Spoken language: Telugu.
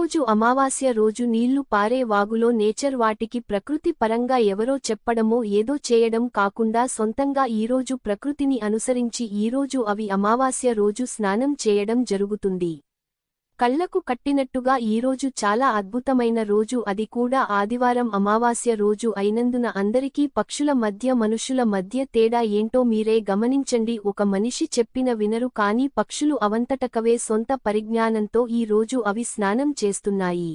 ఈరోజు అమావాస్య రోజు నీళ్ళు పారే వాగులో నేచర్ వాటికి ప్రకృతి పరంగా ఎవరో చెప్పడమో ఏదో చేయడం కాకుండా సొంతంగా ఈరోజు ప్రకృతిని అనుసరించి ఈరోజు అవి అమావాస్య రోజు స్నానం చేయడం జరుగుతుంది. కళ్ళకు కట్టినట్టుగా ఈరోజు చాలా అద్భుతమైన రోజు. అది కూడా ఆదివారం అమావాస్య రోజు అయినందున అందరికీ పక్షుల మధ్య మనుషుల మధ్య తేడా ఏంటో మీరే గమనించండి. ఒక మనిషి చెప్పిన వినరు కానీ పక్షులు అవంతటకవే సొంత పరిజ్ఞానంతో ఈ రోజు అవి స్నానం చేస్తున్నాయి.